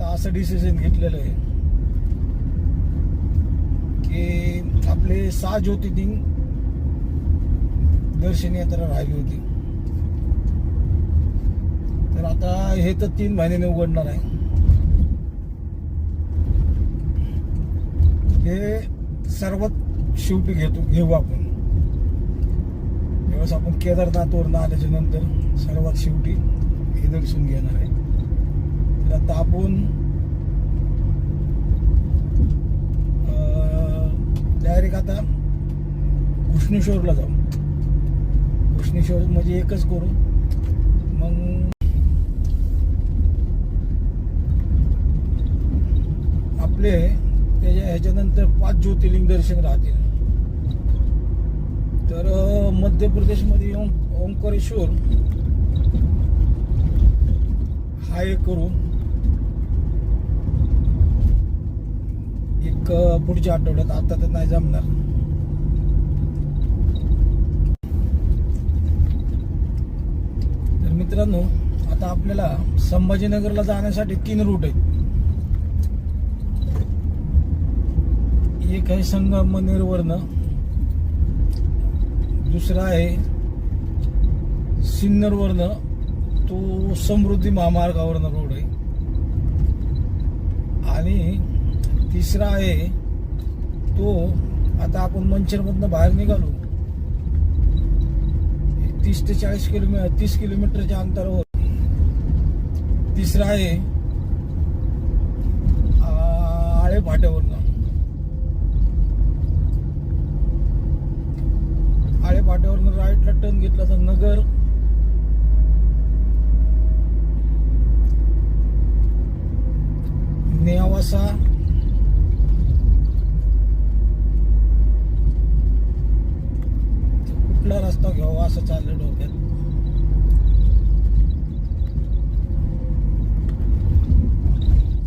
आता असं डिसिजन घेतलेलं आहे. की आपले सहा ज्योतिर्लिंग दर्शन यात्रा राहिली होती. तर आता हे तर तीन महिन्याने उघडणार आहे. हे सर्वात शेवटी घेतो घेऊ आपण. ज्यावेळेस आपण केदारनाथवरून आल्याच्यानंतर सर्वात शेवटी हे दर्शन घेणार आहे. तर आता डायरेक्ट आता कृष्णेश्वरला जाऊ. कृष्णेश्वर म्हणजे एकच करू मग आपले त्याच्या ह्याच्यानंतर पाच ज्योतिर्लिंग दर्शन राहतील. तर मध्य प्रदेशमध्ये ओंकारेश्वर हा एक करू एक पुढच्या आठवड्यात. आता तर नाही जमणार. तर मित्रांनो आता आपल्याला संभाजीनगरला जाण्यासाठी तीन रूट आहेत. एक आहे संगमनेरवरनं. दुसरा आहे सिन्नरवरनं. तो समृद्धी महामार्गावरनं रोड आहे. आणि तिसरा आहे तो आता आपण मंचरमधनं बाहेर निघालो. तीस ते चाळीस किलोमीटर तीस किलोमीटरच्या अंतरावर. तिसरा आहे आळे फाट्यावरनं. आळे फाट्यावरनं राईटला टर्न घेतला तर नगर नेवासा कुठला रस्ता घ्यावा असं चाललं डोक्यात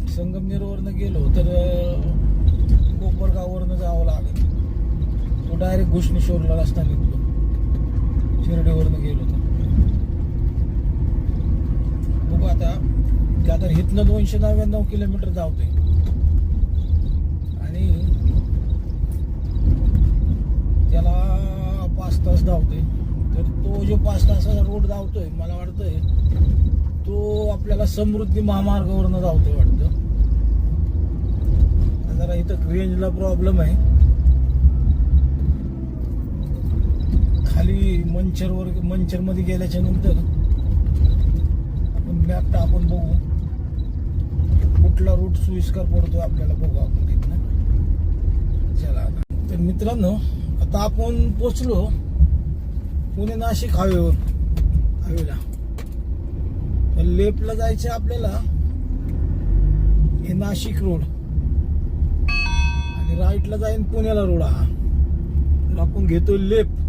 संगमनेरवरनं गेलो तर अं, कोपरगाववरनं जावं लागेल डायरेक्ट डायरेक्ट घुष्णेश्वरला रस्ता निघतो शिर्डीवरनं गेलो तर बघू आता ते आता इथनं दोनशे नव्याण्णव किलोमीटर धावतोय आणि त्याला पाच तास धावतोय. तर तो जो पाच तासाचा रोड धावतोय मला वाटतंय तो आपल्याला समृद्धी महामार्गावरनं धावतोय वाटतं. जरा इथं रेंजला प्रॉब्लेम आहे. खाली मंचरवर मंचरमध्ये गेल्याच्यानंतर आपण मॅप आपण बघू. कुठला रूट सोयीस्कर पडतो आपल्याला बघू आपण तिथनं. चला आता. तर मित्रांनो आता आपण पोचलो पुणे नाशिक हायवेवर हायवेला. तर लेफ्टला जायचं आपल्याला हे नाशिक रोड आणि राईटला जाईन पुण्याला रोड हा. तर आपण घेतो लेफ्ट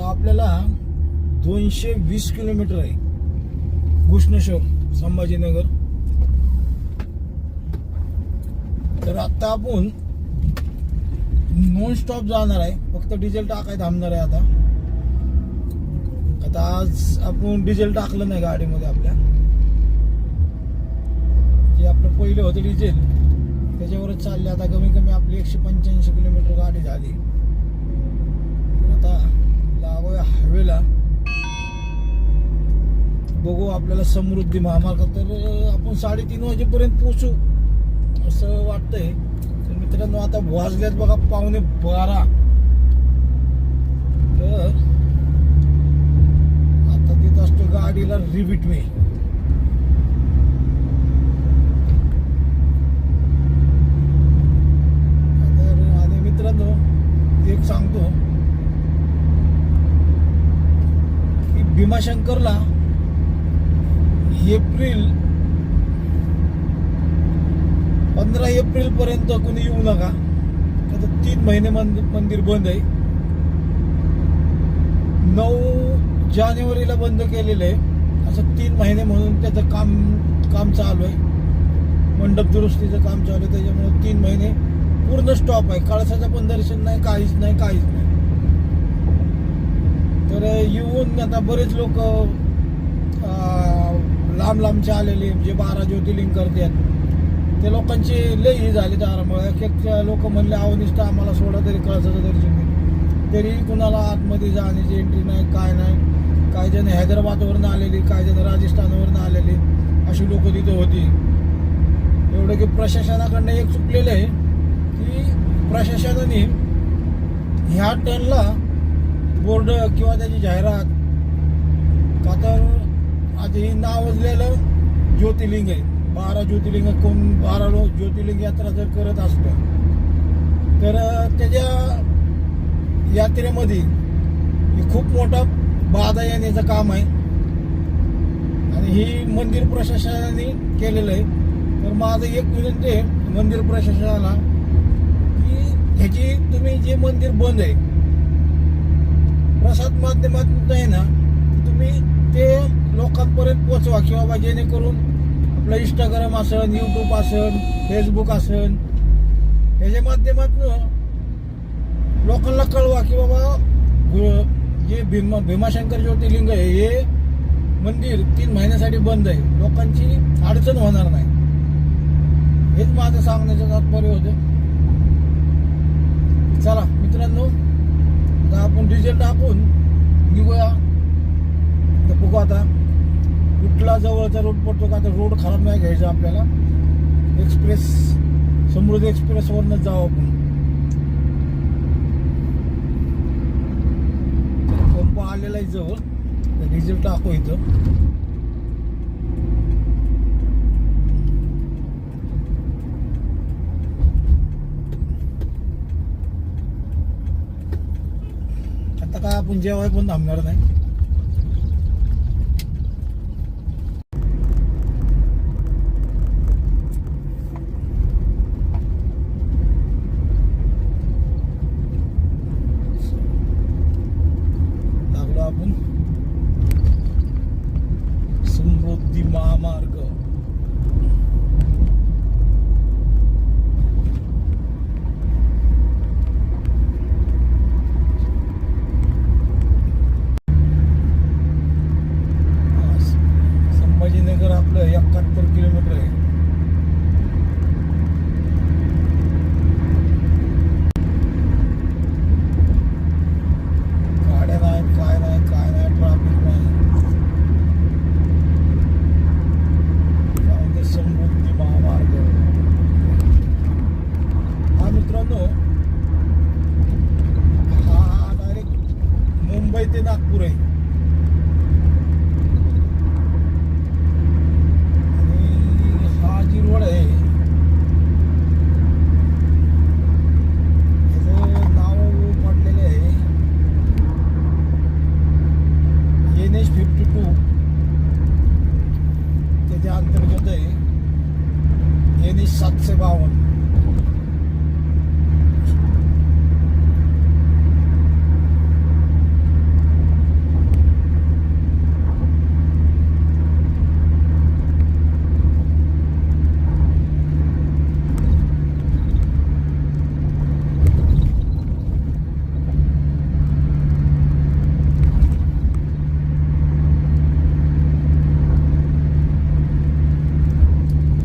तर आपल्याला दोनशे वीस किलोमीटर आहे. घुष्णेश्वर संभाजीनगर. तर आता आपण नॉन स्टॉप जाणार आहे. फक्त डिझेल टाकाय थांबणार आहे आता. आता आज आपण डिझेल टाकलं नाही गाडीमध्ये आपल्या. जे आपलं पहिलं होतं डिझेल त्याच्यावरच चालले. आता कमी कमी आपली एकशे पंच्याऐंशी किलोमीटर गाडी झाली तर आता लागूया हायवेला बघू आपल्याला समृद्धी महामार्ग. तर आपण साडेतीन वाजेपर्यंत पोहोचू असं वाटतंय. तर मित्रांनो आता वाजल्यात बघा पावणे बारा. तर आता देत असतो गाडीला रिबिट मी. तर आणि मित्रांनो एक सांगतो की भीमाशंकरला एप्रिल पंधरा एप्रिल पर्यंत कोणी येऊ नका. आता तीन महिने मंदिर बंद आहे. नऊ जानेवारीला बंद केलेलं आहे. असं तीन महिने म्हणून त्याचं काम काम चालू आहे. मंडप दुरुस्तीचं काम चालू आहे. त्याच्यामुळे तीन महिने पूर्ण स्टॉप आहे. कळसाचं पण दर्शन नाही काहीच नाही काहीच नाही. तर येऊन आता बरेच लोक लांब लांबचे आलेले जे बारा ज्योतिर्लिंग करतात. ते लोकांची लई ही झाली त्यामुळे एक एक लोक म्हणले अवनिष्ठ आम्हाला सोडा तरी कळसाचं दर्शन घेऊ तरी कुणाला आतमध्ये जाण्याची एंट्री नाही काय नाही. काही जण हैदराबादवरून आलेली काही जण राजस्थानवरून आलेली. अशी लोक तिथं होती. एवढं की प्रशासनाकडनं एक चुकलेलं आहे की प्रशासनाने ह्या टर्नला बोर्ड किंवा त्याची जाहिरात का तर आता ही ज्योतिर्लिंग आहे. बारा ज्योतिर्लिंग कोण बारा लोक ज्योतिर्लिंग यात्रा जर करत असतो तर त्याच्या यात्रेमध्ये हे खूप मोठा बाधा येण्याचं काम आहे. आणि ही मंदिर प्रशासनाने केलेलं आहे. तर माझं एक विनंती आहे मंदिर प्रशासनाला की ह्याची तुम्ही जे मंदिर बंद आहे प्रसाद माध्यमातून आहे ना तुम्ही ते लोकांपर्यंत पोचवा की बाबा जेणेकरून आपलं इंस्टाग्राम असन युट्यूब असन फेसबुक असन याच्या माध्यमातून लोकांना कळवा की बाबा गु- जे भीमा भीमाशंकर ज्योतिर्लिंग आहे हे मंदिर तीन महिन्यासाठी बंद आहे. लोकांची अडचण होणार नाही. हेच माझं सांगण्याचं तात्पर्य होतं. चला मित्रांनो आता आपण डिझेल टाकून निघूया. तर बघू आता कुठला जवळचा रोड पडतो का तर रोड खराब नाही घ्यायचा आपल्याला. एक्सप्रेस समृद्धी एक्सप्रेसवरनच जाऊ आपण. पंप आलेला आहे जवळ. तर डिझेल टाकू इथं. आता काय आपण जेवाय पण थांबणार नाही लागलो आपण समृद्धी महामार्ग गांधीनगर आपलं एकाहत्तर किलोमीटर आहे गाड्या नाहीत काय नाही काय नाही ट्रॅफिक नाही जाऊन दे समृद्धी महामार्ग हा मित्रांनो हा डायरेक्ट मुंबई ते नागपूर आहे आणि हा जी रोड आहे ह्याचं नाव पडलेलं आहे एन एच त्याच्या अंतर्गत आहे एन सातशे बावन्न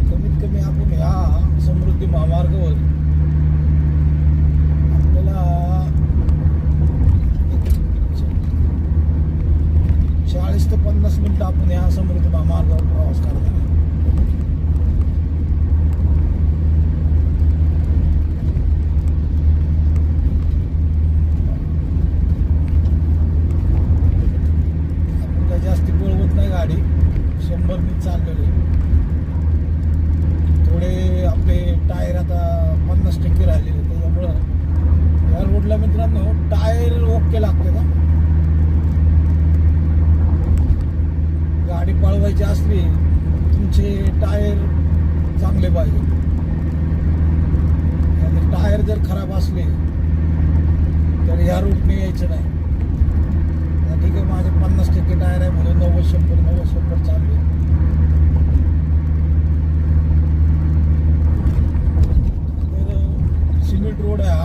कमीत कमी आपण ह्या समृद्धी महामार्गावर आपल्याला चाळीस ते पन्नास मिनिटं आपण ह्या समृद्धी महामार्गावर प्रवास करणार आहे. आपण काय जास्ती पळवत नाही गाडी शंभर मी चाललेलो आहे थोडे आपले टायर आता पन्नास टक्के राहिलेले त्याच्यामुळं या रोडला मित्रांनो टायर ओके लागते ना? गाडी पळवायची असली तुमचे टायर चांगले पाहिजे. टायर जर खराब असले तर ह्या रूटने यायचं नाही. ठीक आहे माझे पन्नास टक्के टायर आहे म्हणून नव्वद शंभर नव्वद शंभर चालू आहे तर सिमेंट रोड आहे हा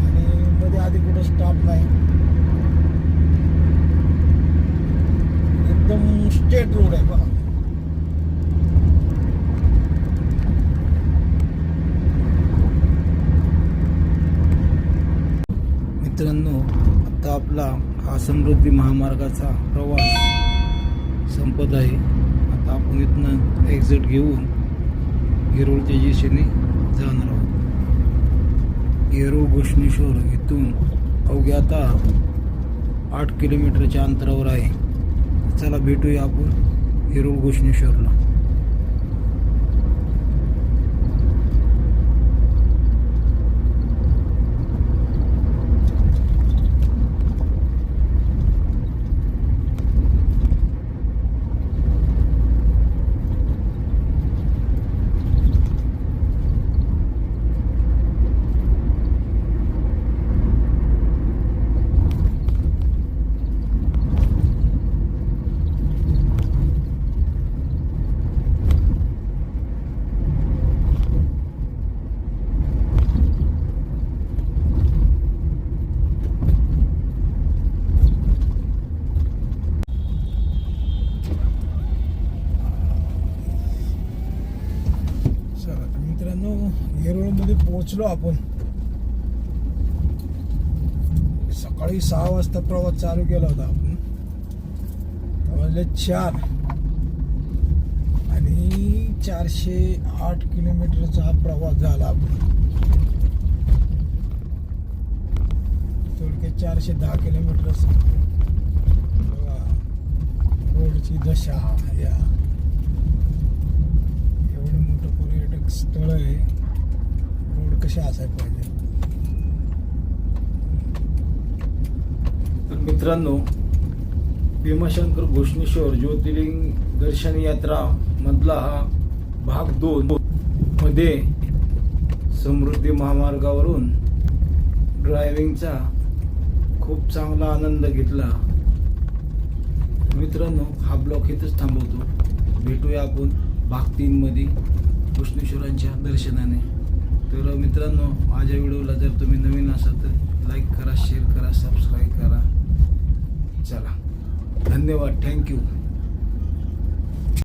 आणि मध्ये आधी कुठं स्टॉप नाही एकदम स्ट्रेट रोड आहे बघा मित्रांनो आता आपला हा समृद्धी महामार्गाचा प्रवास संपत आहे. आता आपण इथनं एक्झिट घेऊन येरोळच्या दिशेने जाणार आहोत. येरोळ घोषणेश्वर इथून अवघ्या आता आठ किलोमीटरच्या अंतरावर आहे. चला भेटूया आपण येरोळ घोषणेश्वरला चला तर मित्रांनो पोचलो आपण. सकाळी सहा वाजता प्रवास चालू केला होता आपण. वाजले चार. आणि चारशे आठ किलोमीटरचा हा प्रवास झाला आपण. थोडक्यात चारशे दहा किलोमीटर रोडची दशा या. एवढं मोठं पर्यटक स्थळ आहे. रोड कसे असायला पाहिजे? तर मित्रांनो भीमाशंकर घोषणेश्वर ज्योतिर्लिंग दर्शन यात्रा मधला हा भाग दोन मध्ये समृद्धी महामार्गावरून ड्रायव्हिंगचा खूप चांगला आनंद घेतला. मित्रांनो हा ब्लॉक इथंच थांबवतो. भेटूया आपण भाग तीन मध्ये कृष्णेश्वरांच्या दर्शनाने. तर मित्रांनो माझ्या व्हिडिओला जर तुम्ही नवीन असाल तर लाईक करा शेअर करा सबस्क्राईब करा. चला. धन्यवाद. थँक्यू